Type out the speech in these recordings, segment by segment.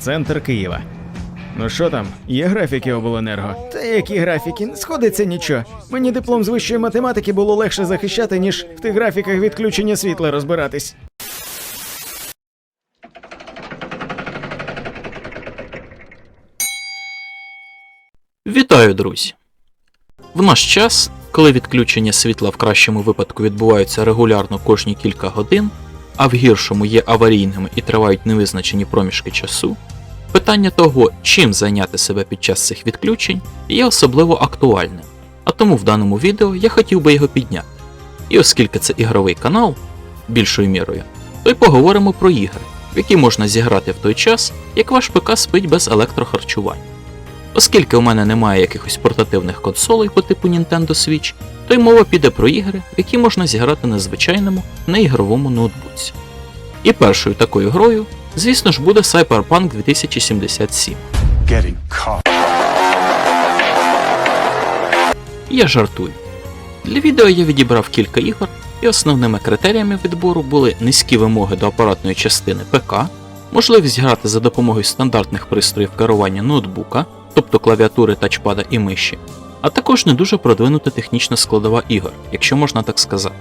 центр Києва. Ну що там, є графіки обленерго? Та які графіки? Не сходиться нічого. Мені диплом з вищої математики було легше захищати, ніж в тих графіках відключення світла розбиратись. Вітаю, друзі! В наш час, коли відключення світла в кращому випадку відбуваються регулярно кожні кілька годин, а в гіршому є аварійними і тривають невизначені проміжки часу, питання того, чим зайняти себе під час цих відключень, є особливо актуальним. А тому в даному відео я хотів би його підняти. І оскільки це ігровий канал, більшою мірою, то й поговоримо про ігри, в які можна зіграти в той час, як ваш ПК спить без електрохарчування. Оскільки у мене немає якихось портативних консолей по типу Nintendo Switch, то й мова піде про ігри, які можна зіграти на звичайному, неігровому ноутбуці. І першою такою грою, звісно ж, буде Cyberpunk 2077. Я жартую. Для відео я відібрав кілька ігор, і основними критеріями відбору були низькі вимоги до апаратної частини ПК, можливість грати за допомогою стандартних пристроїв керування ноутбука, тобто клавіатури, тачпада і миші, а також не дуже продвинута технічна складова ігор, якщо можна так сказати.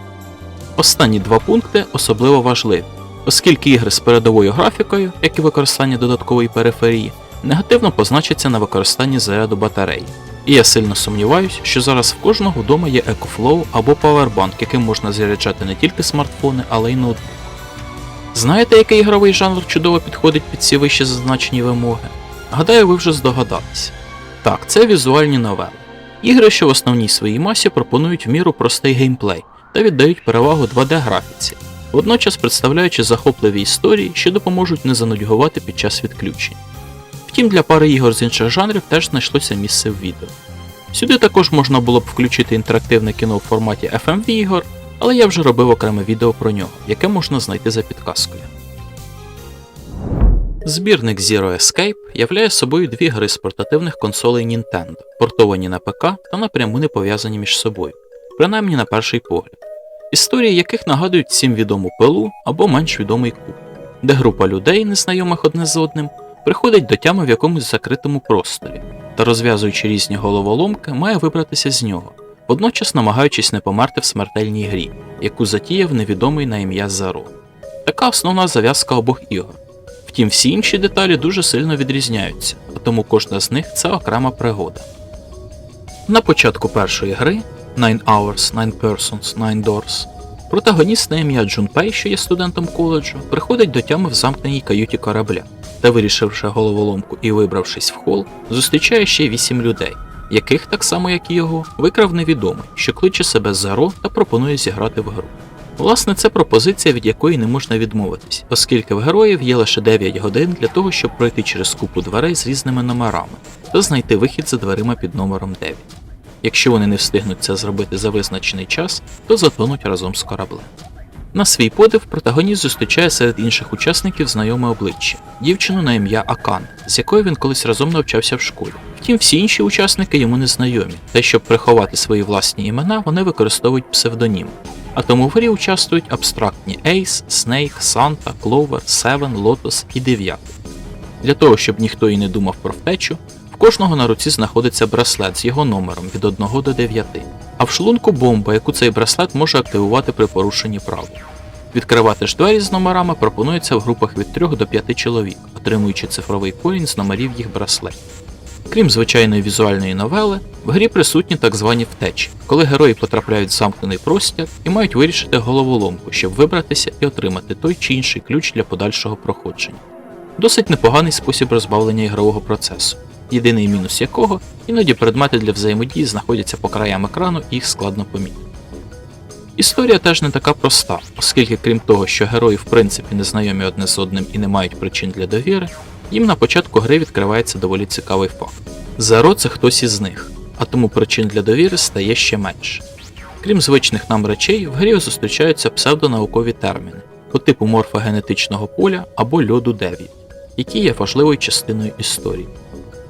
Останні два пункти особливо важливі, оскільки ігри з передовою графікою, як і використання додаткової периферії, негативно позначаться на використанні заряду батареї. І я сильно сумніваюсь, що зараз в кожного вдома є EcoFlow або Powerbank, яким можна заряджати не тільки смартфони, але й ноутбук. Знаєте, який ігровий жанр чудово підходить під ці вище зазначені вимоги? Гадаю, ви вже здогадалися. Так, це візуальні новели. Ігри, що в основній своїй масі пропонують в міру простий геймплей та віддають перевагу 2D графіці, водночас представляючи захопливі історії, що допоможуть не занудьгувати під час відключень. Втім, для пари ігор з інших жанрів теж знайшлося місце в відео. Сюди також можна було б включити інтерактивне кіно в форматі FMV ігор, але я вже робив окреме відео про нього, яке можна знайти за підказкою. Збірник Zero Escape являє собою дві гри з портативних консолей Nintendo, портовані на ПК та напряму не пов'язані між собою, принаймні на перший погляд, історії яких нагадують всім відому пилу або менш відомий куб, де група людей, незнайомих одне з одним, приходить до тями в якомусь закритому просторі та, розв'язуючи різні головоломки, має вибратися з нього, водночас намагаючись не померти в смертельній грі, яку затіяв невідомий на ім'я Заро. Така основна зав'язка обох ігор. Втім, всі інші деталі дуже сильно відрізняються, а тому кожна з них це окрема пригода. На початку першої гри Nine Hours, Nine Persons, Nine Doors протагоніст на ім'я Джунпей, що є студентом коледжу, приходить до тями в замкненій каюті корабля та, вирішивши головоломку і вибравшись в хол, зустрічає ще вісім людей, яких, так само як і його, викрав невідомий, що кличе себе Заро та пропонує зіграти в гру. Власне, це пропозиція, від якої не можна відмовитись, оскільки в героїв є лише 9 годин для того, щоб пройти через купу дверей з різними номерами та знайти вихід за дверима під номером 9. Якщо вони не встигнуть це зробити за визначений час, то затонуть разом з кораблем. На свій подив протагоніст зустрічає серед інших учасників знайоме обличчя дівчину на ім'я Акан, з якою він колись разом навчався в школі. Втім, всі інші учасники йому не знайомі, та щоб приховати свої власні імена, вони використовують псевдонім. А тому в грі участвують абстрактні Ace, Snake, Santa, Clover, Seven, Lotus і 9. Для того, щоб ніхто і не думав про втечу, в кожного на руці знаходиться браслет з його номером від 1 до 9, а в шлунку бомба, яку цей браслет може активувати при порушенні правил. Відкривати ж двері з номерами пропонується в групах від 3 до 5 чоловік, отримуючи цифровий корінь з номерів їх браслетів. Крім звичайної візуальної новели, в грі присутні так звані втечі, коли герої потрапляють в замкнений простір і мають вирішити головоломку, щоб вибратися і отримати той чи інший ключ для подальшого проходження. Досить непоганий спосіб розбавлення ігрового процесу, єдиний мінус якого іноді предмети для взаємодії знаходяться по краям екрану і їх складно помітити. Історія теж не така проста, оскільки крім того, що герої в принципі не знайомі одне з одним і не мають причин для довіри, їм на початку гри відкривається доволі цікавий факт. Заро це хтось із них, а тому причин для довіри стає ще менше. Крім звичних нам речей, в грі зустрічаються псевдонаукові терміни по типу морфогенетичного поля або льоду 9, які є важливою частиною історії.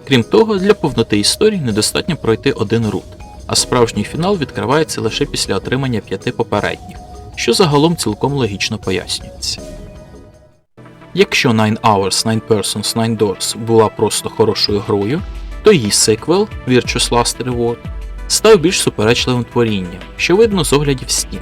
Крім того, для повноти історії недостатньо пройти один рут, а справжній фінал відкривається лише після отримання п'яти попередніх, що загалом цілком логічно пояснюється. Якщо Nine Hours, Nine Persons, Nine Doors була просто хорошою грою, то її сиквел Virtuous Last Reward став більш суперечливим творінням, що видно з оглядів Steam.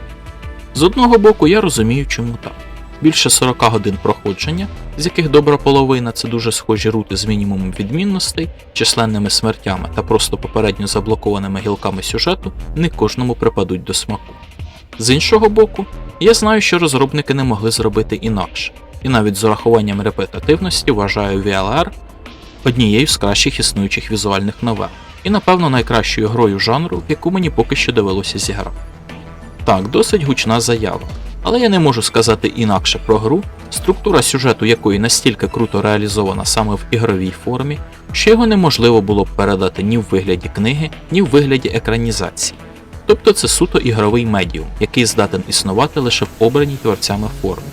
З одного боку, я розумію, чому так. Більше 40 годин проходження, з яких добра половина це дуже схожі рути з мінімумом відмінностей, численними смертями та просто попередньо заблокованими гілками сюжету, не кожному припадуть до смаку. З іншого боку, я знаю, що розробники не могли зробити інакше, і навіть з урахуванням репетативності вважаю VLR однією з кращих існуючих візуальних новел, і напевно найкращою грою жанру, яку мені поки що довелося зіграти. Так, досить гучна заява, але я не можу сказати інакше про гру, структура сюжету якої настільки круто реалізована саме в ігровій формі, що його неможливо було б передати ні в вигляді книги, ні в вигляді екранізації. Тобто це суто ігровий медіум, який здатен існувати лише в обраній творцями формі.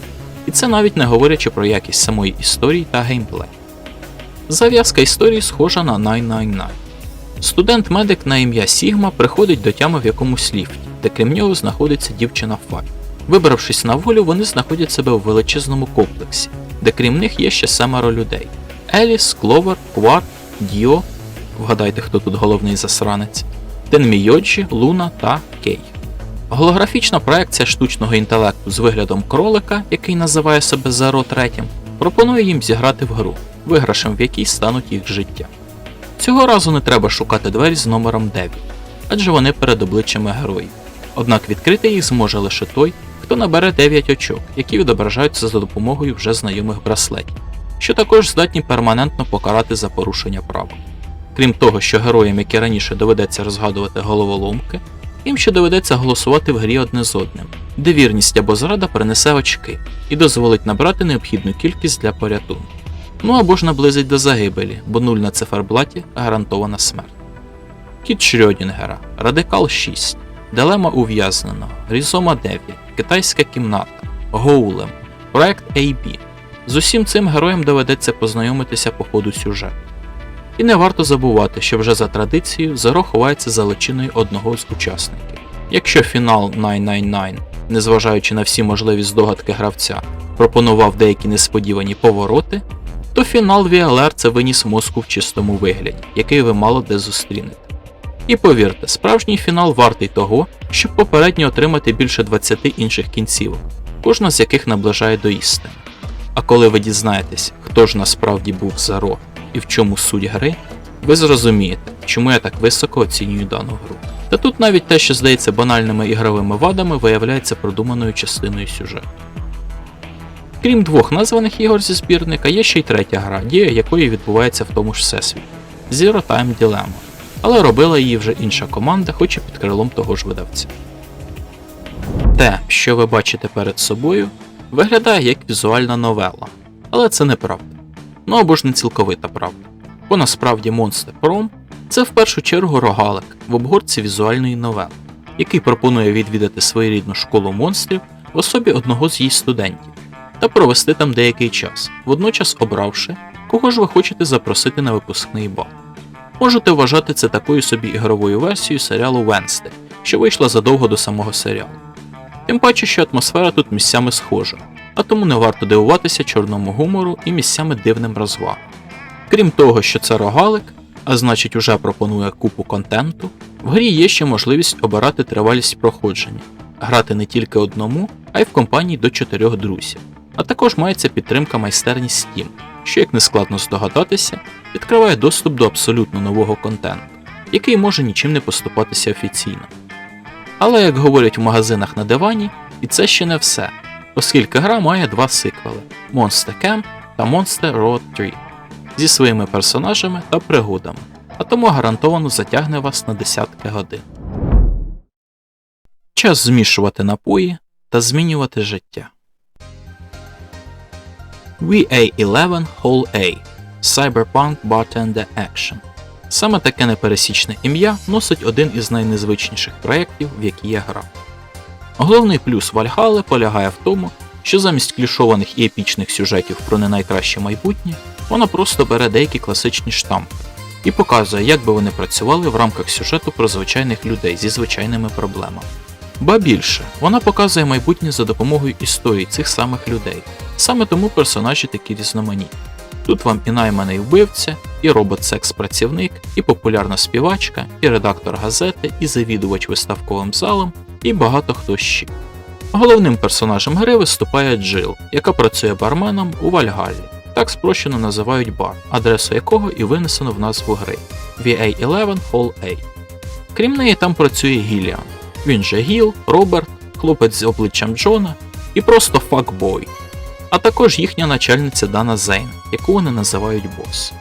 Це навіть не говорячи про якість самої історії та геймплей. Зав'язка історії схожа на 999. Студент-медик на ім'я Сігма приходить до тями в якомусь ліфті, де крім нього знаходиться дівчина Фай. Вибравшись на волю, вони знаходять себе у величезному комплексі, де крім них є ще семеро людей: Еліс, Кловер, Кварт, Діо. Вгадайте, хто тут головний засранець, Тенмійоджі, Луна та Кей. Голографічна проекція штучного інтелекту з виглядом кролика, який називає себе Зеро третім, пропонує їм зіграти в гру, виграшем в якій стануть їх життя. Цього разу не треба шукати двері з номером 9, адже вони перед обличчями героїв. Однак відкрити їх зможе лише той, хто набере 9 очок, які відображаються за допомогою вже знайомих браслетів, що також здатні перманентно покарати за порушення правил. Крім того, що героям, які раніше доведеться розгадувати головоломки, їм ще доведеться голосувати в грі одне з одним, де вірність або зрада принесе очки і дозволить набрати необхідну кількість для порятунку. Ну або ж наблизить до загибелі, бо нуль на циферблаті гарантована смерть. Кіт Шрёдінгера, Радикал 6, Дилема ув'язненого, Різома 9, Китайська кімната, Гоулем, Проект AB. З усім цим героям доведеться познайомитися по ходу сюжету. І не варто забувати, що вже за традицією Зеро ховається за личиною одного з учасників. Якщо фінал 999, незважаючи на всі можливі здогадки гравця, пропонував деякі несподівані повороти, то фінал VLR це виніс мозку в чистому вигляді, який ви мало де зустрінете. І повірте, справжній фінал вартий того, щоб попередньо отримати більше 20 інших кінцівок, кожна з яких наближає до істини. А коли ви дізнаєтесь, хто ж насправді був Заро і в чому суть гри, ви зрозумієте, чому я так високо оцінюю дану гру. Та тут навіть те, що здається банальними ігровими вадами, виявляється продуманою частиною сюжету. Крім двох названих ігор зі збірника, є ще й третя гра, дія якої відбувається в тому ж всесвіті Zero Time Dilemma, але робила її вже інша команда, хоч і під крилом того ж видавця. Те, що ви бачите перед собою, виглядає як візуальна новела, але це неправда. Ну або ж не цілковита правда. Бо насправді Monster Prom це в першу чергу рогалик в обгорці візуальної новели, який пропонує відвідати своєрідну школу монстрів в особі одного з її студентів та провести там деякий час, водночас обравши, кого ж ви хочете запросити на випускний бал. Можете вважати це такою собі ігровою версією серіалу Венсте, що вийшла задовго до самого серіалу. Тим паче, що атмосфера тут місцями схожа, а тому не варто дивуватися чорному гумору і місцями дивним розвагам. Крім того, що це рогалик, а значить уже пропонує купу контенту, в грі є ще можливість обирати тривалість проходження, грати не тільки одному, а й в компанії до чотирьох друзів. А також мається підтримка майстерні Steam, що, як не складно здогадатися, відкриває доступ до абсолютно нового контенту, який може нічим не поступатися офіційно. Але, як говорять в магазинах на дивані, і це ще не все, оскільки гра має два сиквели Monster Camp та Monster Road 3 зі своїми персонажами та пригодами, а тому гарантовано затягне вас на десятки годин. Час змішувати напої та змінювати життя. VA11 Hall A Cyberpunk Bartender Action. Саме таке непересічне ім'я носить один із найнезвичніших проєктів, в які я грав. Головний плюс Вальхали полягає в тому, що замість клішованих і епічних сюжетів про не найкраще майбутнє, вона просто бере деякі класичні штампи і показує, як би вони працювали в рамках сюжету про звичайних людей зі звичайними проблемами. Ба більше, вона показує майбутнє за допомогою історій цих самих людей. Саме тому персонажі такі різноманітні. Тут вам і найманий вбивця, і робот-секс-працівник, і популярна співачка, і редактор газети, і завідувач виставковим залом, і багато хто ще. Головним персонажем гри виступає Джил, яка працює барменом у Вальгаллі. Так спрощено називають бар, адресу якого і винесено в назву гри VA11 Hall A. Крім неї, там працює Гіліан. Він же Гіл, Роберт, хлопець з обличчям Джона і просто факбой. А також їхня начальниця Дана Зейн, яку вони називають бос.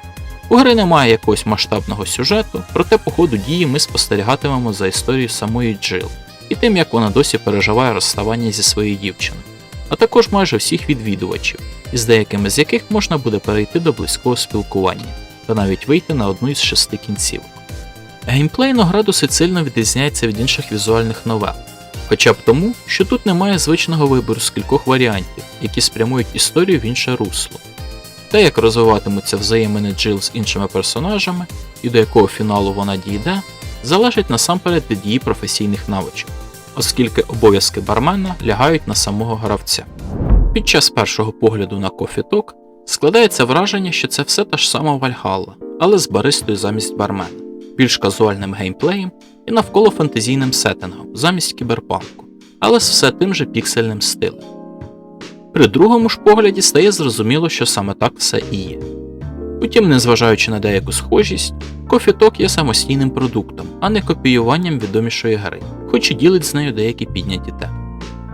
У гри немає якогось масштабного сюжету, проте по ходу дії ми спостерігатимемо за історією самої Джил і тим, як вона досі переживає розставання зі своєю дівчиною, а також майже всіх відвідувачів, із деякими з яких можна буде перейти до близького спілкування та навіть вийти на одну із шести кінцівок. Геймплейно гра досить сильно відрізняється від інших візуальних новел, хоча б тому, що тут немає звичного вибору з кількох варіантів, які спрямують історію в інше русло. Те, як розвиватимуться взаємини Джил з іншими персонажами і до якого фіналу вона дійде, залежить насамперед від її професійних навичок, оскільки обов'язки бармена лягають на самого гравця. Під час першого погляду на Talk складається враження, що це все та ж сама Вальгалла, але з баристою замість бармена, більш казуальним геймплеєм і навколо фантазійним сеттингом замість кіберпанку, але з все тим же піксельним стилем. При другому ж погляді стає зрозуміло, що саме так все і є. Утім, незважаючи на деяку схожість, Talk є самостійним продуктом, а не копіюванням відомішої гри, хоч і ділить з нею деякі підняті теми.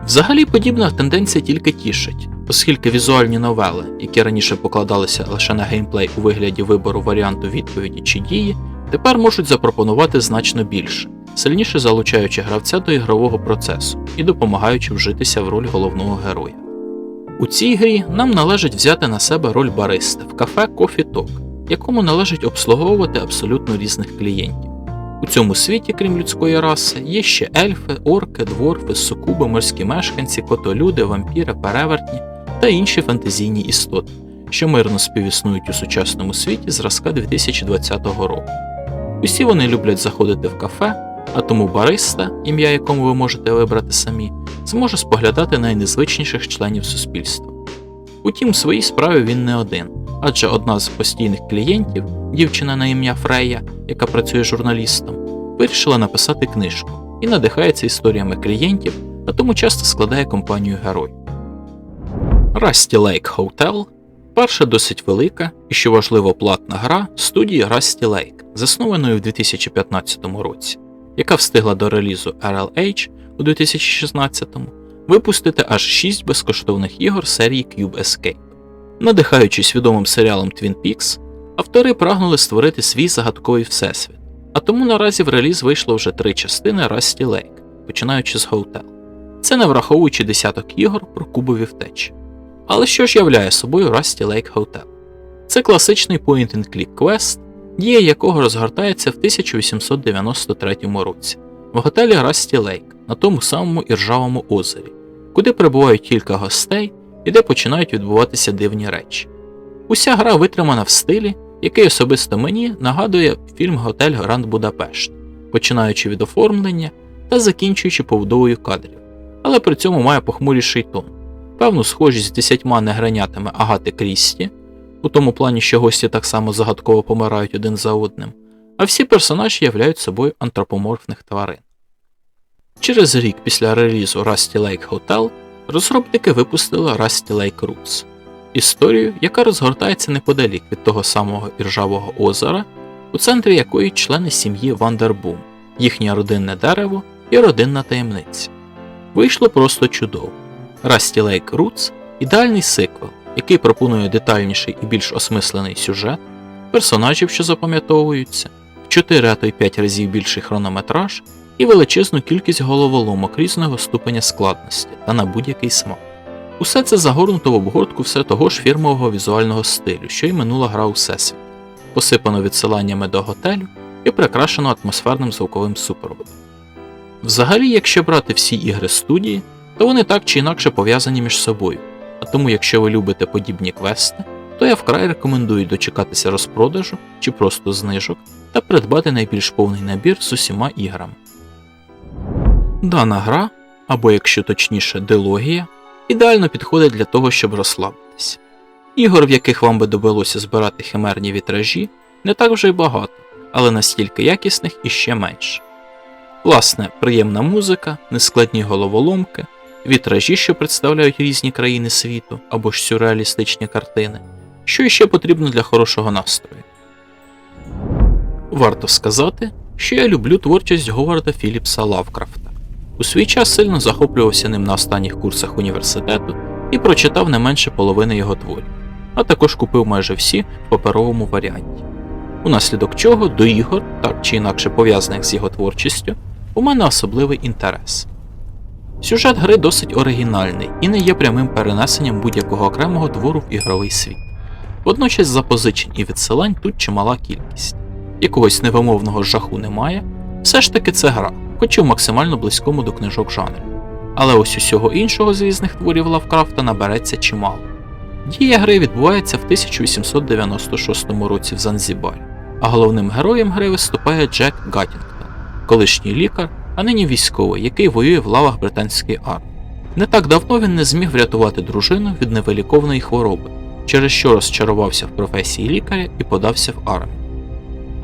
Взагалі подібна тенденція тільки тішить, оскільки візуальні новели, які раніше покладалися лише на геймплей у вигляді вибору варіанту відповіді чи дії, тепер можуть запропонувати значно більше, сильніше залучаючи гравця до ігрового процесу і допомагаючи вжитися в роль головного героя. У цій грі нам належить взяти на себе роль бариста в кафе Coffee Talk, якому належить обслуговувати абсолютно різних клієнтів. У цьому світі, крім людської раси, є ще ельфи, орки, дворфи, сукуби, морські мешканці, котолюди, вампіри, перевертні та інші фантазійні істоти, що мирно співіснують у сучасному світі зразка 2020 року. Усі вони люблять заходити в кафе, а тому бариста, ім'я якому ви можете вибрати самі, зможе споглядати найнезвичніших членів суспільства. Утім, в своїй справі він не один, адже одна з постійних клієнтів, дівчина на ім'я Фрея, яка працює журналістом, вирішила написати книжку і надихається історіями клієнтів, а тому часто складає компанію герой. Rusty Lake Hotel перша досить велика і, що важливо, платна гра студії Rusty Lake, заснованої в 2015 році, яка встигла до релізу RLH у 2016-му випустити аж 6 безкоштовних ігор серії Cube Escape. Надихаючись відомим серіалом Twin Peaks, автори прагнули створити свій загадковий всесвіт, а тому наразі в реліз вийшло вже три частини Rusty Lake, починаючи з Hotel. Це не враховуючи десяток ігор про кубові втечі. Але що ж являє собою Rusty Lake Hotel? Це класичний point-and-click квест, дія якого розгортається в 1893 році в готелі Rusty Lake на тому самому іржавому озері, куди прибувають кілька гостей і де починають відбуватися дивні речі. Уся гра витримана в стилі, який особисто мені нагадує фільм Готель Гранд Будапешт, починаючи від оформлення та закінчуючи побудовою кадрів, але при цьому має похмуріший тон, певну схожість з десятьма негранятами Агати Крісті, у тому плані, що гості так само загадково помирають один за одним, а всі персонажі являють собою антропоморфних тварин. Через рік після релізу Rusty Lake Hotel розробники випустили Rusty Lake Roots – історію, яка розгортається неподалік від того самого іржавого озера, у центрі якої члени сім'ї Вандербум, їхнє родинне дерево і родинна таємниця. Вийшло просто чудово. Rusty Lake Roots – ідеальний сиквел, який пропонує детальніший і більш осмислений сюжет, персонажів, що запам'ятовуються, в 4 а то й 5 разів більший хронометраж і величезну кількість головоломок різного ступеня складності та на будь-який смак. Усе це загорнуто в обгортку все того ж фірмового візуального стилю, що й минула гра у Всесвіт, посипано відсиланнями до готелю і прикрашено атмосферним звуковим супроводом. Взагалі, якщо брати всі ігри студії, то вони так чи інакше пов'язані між собою, а тому, якщо ви любите подібні квести, то я вкрай рекомендую дочекатися розпродажу чи просто знижок та придбати найбільш повний набір з усіма іграми. Дана гра, або якщо точніше, дилогія, ідеально підходить для того, щоб розслабитись. Ігор, в яких вам би довелося збирати химерні вітражі, не так вже й багато, але настільки якісних і ще менше. Власне, приємна музика, нескладні головоломки, вітражі, що представляють різні країни світу або ж сюрреалістичні картини, що іще потрібно для хорошого настрою. Варто сказати, що я люблю творчість Говарда Філіпса Лавкрафта. У свій час сильно захоплювався ним на останніх курсах університету і прочитав не менше половини його творів, а також купив майже всі в паперовому варіанті. Унаслідок чого до ігор, так чи інакше пов'язаних з його творчістю, у мене особливий інтерес. Сюжет гри досить оригінальний і не є прямим перенесенням будь-якого окремого твору в ігровий світ. Водночас запозичень і відсилань тут чимала кількість. Якогось невимовного жаху немає, все ж таки це гра, хоч і в максимально близькому до книжок жанрі. Але ось усього іншого з різних творів Лавкрафта набереться чимало. Дія гри відбувається в 1896 році в Занзібарі, а головним героєм гри виступає Джек Гаттінгтон, колишній лікар, а нині військовий, який воює в лавах британської армії. Не так давно він не зміг врятувати дружину від невиліковної хвороби, через що розчарувався в професії лікаря і подався в армію.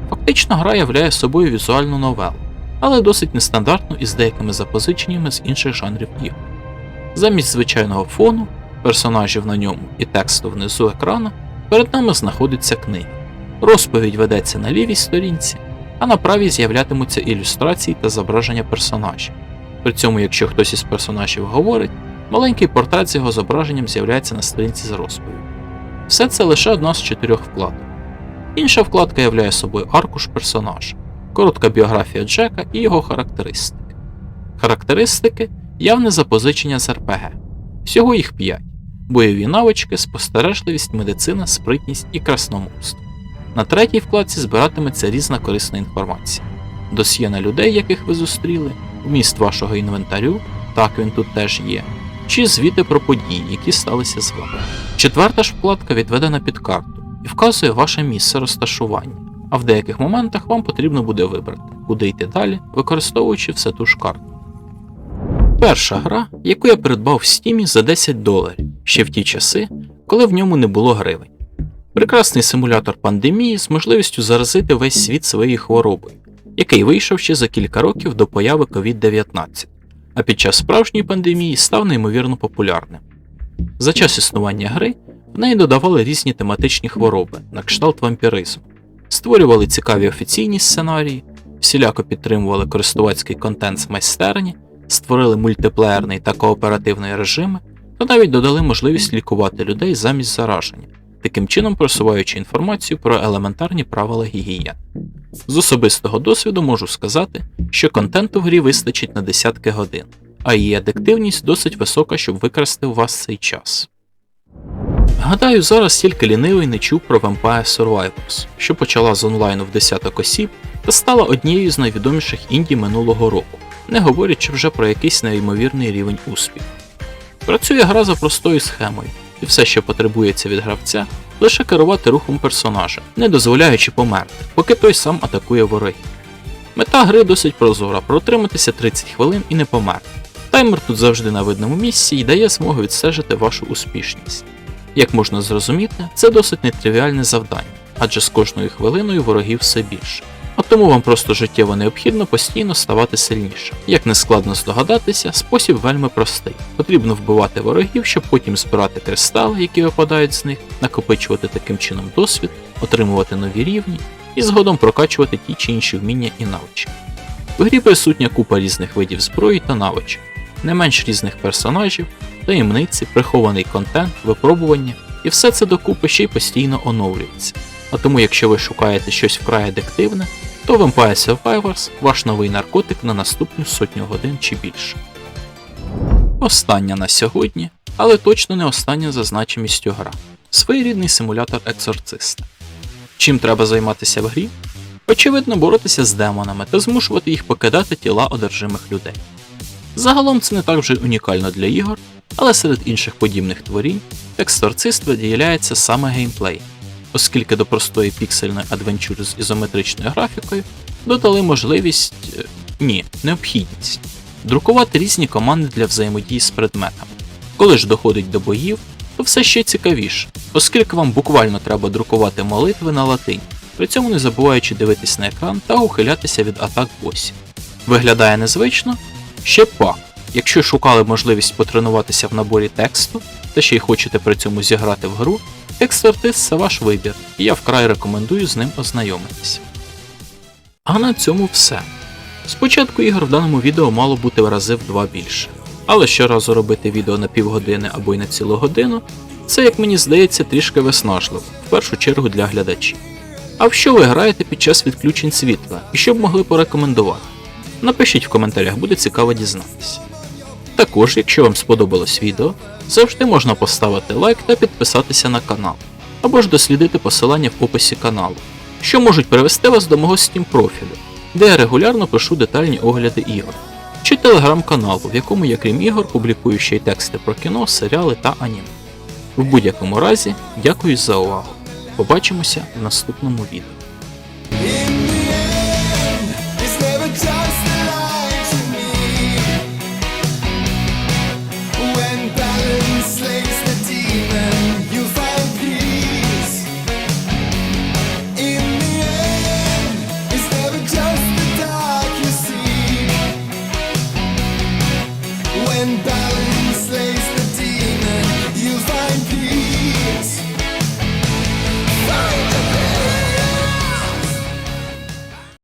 Фактично гра являє собою візуальну новелу, але досить нестандартну із деякими запозиченнями з інших жанрів ігор. Замість звичайного фону, персонажів на ньому і тексту внизу екрану, перед нами знаходиться книга. Розповідь ведеться на лівій сторінці, а на правій з'являтимуться ілюстрації та зображення персонажів. При цьому, якщо хтось із персонажів говорить, маленький портрет з його зображенням з'являється на сторінці з розповіддю. Все це лише одна з чотирьох вкладок. Інша вкладка являє собою аркуш персонажа, коротка біографія Джека і його характеристики. Характеристики явне запозичення з РПГ. Всього їх 5. Бойові навички, спостережливість, медицина, спритність і красномовство. На третій вкладці збиратиметься різна корисна інформація. Досьє на людей, яких ви зустріли, вміст вашого інвентарю, так він тут теж є, чи звіти про події, які сталися з вами. Четверта ж вкладка відведена під карту і вказує ваше місце розташування, а в деяких моментах вам потрібно буде вибрати, куди йти далі, використовуючи все ту ж карту. Перша гра, яку я придбав в стімі за 10 доларів, ще в ті часи, коли в ньому не було гривень. Прекрасний симулятор пандемії з можливістю заразити весь світ своєю хворобою, який вийшов ще за кілька років до появи COVID-19, а під час справжньої пандемії став неймовірно популярним. За час існування гри в неї додавали різні тематичні хвороби, на кшталт вампіризму, створювали цікаві офіційні сценарії, всіляко підтримували користувацький контент з майстерні, створили мультиплеєрний та кооперативний режими, та навіть додали можливість лікувати людей замість зараження, таким чином просуваючи інформацію про елементарні правила гігієни. З особистого досвіду можу сказати, що контенту в грі вистачить на десятки годин, а її адиктивність досить висока, щоб викрасти у вас цей час. Гадаю, зараз тільки лінивий не чув про Vampire Survivors, що почала з онлайну в десяток осіб та стала однією з найвідоміших інді минулого року, не говорячи вже про якийсь неймовірний рівень успіху. Працює гра за простою схемою, і все, що потребується від гравця, лише керувати рухом персонажа, не дозволяючи померти, поки той сам атакує ворогів. Мета гри досить прозора протриматися 30 хвилин і не померти. Таймер тут завжди на видному місці і дає змогу відстежити вашу успішність. Як можна зрозуміти, це досить нетривіальне завдання, адже з кожною хвилиною ворогів все більше. А тому вам просто життєво необхідно постійно ставати сильніше. Як не складно здогадатися, спосіб вельми простий. Потрібно вбивати ворогів, щоб потім збирати кристали, які випадають з них, накопичувати таким чином досвід, отримувати нові рівні і згодом прокачувати ті чи інші вміння і навички. В грі присутня купа різних видів зброї та навичок, не менш різних персонажів, таємниці, прихований контент, випробування, і все це докупи ще й постійно оновлюється. А тому, якщо ви шукаєте щось вкрай адиктивне, то Vampire Survivors ваш новий наркотик на наступну сотню годин чи більше. Остання на сьогодні, але точно не остання за значимістю гра своєрідний симулятор екзорциста. Чим треба займатися в грі? Очевидно, боротися з демонами та змушувати їх покидати тіла одержимих людей. Загалом це не так вже унікально для ігор, але серед інших подібних творінь екзорцист виділяється саме геймплей, оскільки до простої піксельної адвенчури з ізометричною графікою додали можливість. е, ні, необхідність друкувати різні команди для взаємодії з предметами. Коли ж доходить до боїв, то все ще цікавіше, оскільки вам буквально треба друкувати молитви на латині, при цьому не забуваючи дивитись на екран та ухилятися від атак босів. Виглядає незвично? Ще пак. Якщо шукали можливість потренуватися в наборі тексту, та ще й хочете при цьому зіграти в гру, експертиз це ваш вибір, і я вкрай рекомендую з ним ознайомитися. А на цьому все. Спочатку ігор в даному відео мало бути в рази в два більше. Але щоразу робити відео на півгодини або й на цілу годину, це, як мені здається, трішки виснажливо, в першу чергу для глядачів. А в що ви граєте під час відключень світла і що б могли порекомендувати? Напишіть в коментарях, буде цікаво дізнатися. Також, якщо вам сподобалось відео, завжди можна поставити лайк та підписатися на канал, або ж дослідити посилання в описі каналу, що можуть привести вас до мого Steam профілю, де я регулярно пишу детальні огляди ігор, чи телеграм-каналу, в якому я крім ігор публікую ще й тексти про кіно, серіали та аніме. В будь-якому разі, дякую за увагу. Побачимося в наступному відео.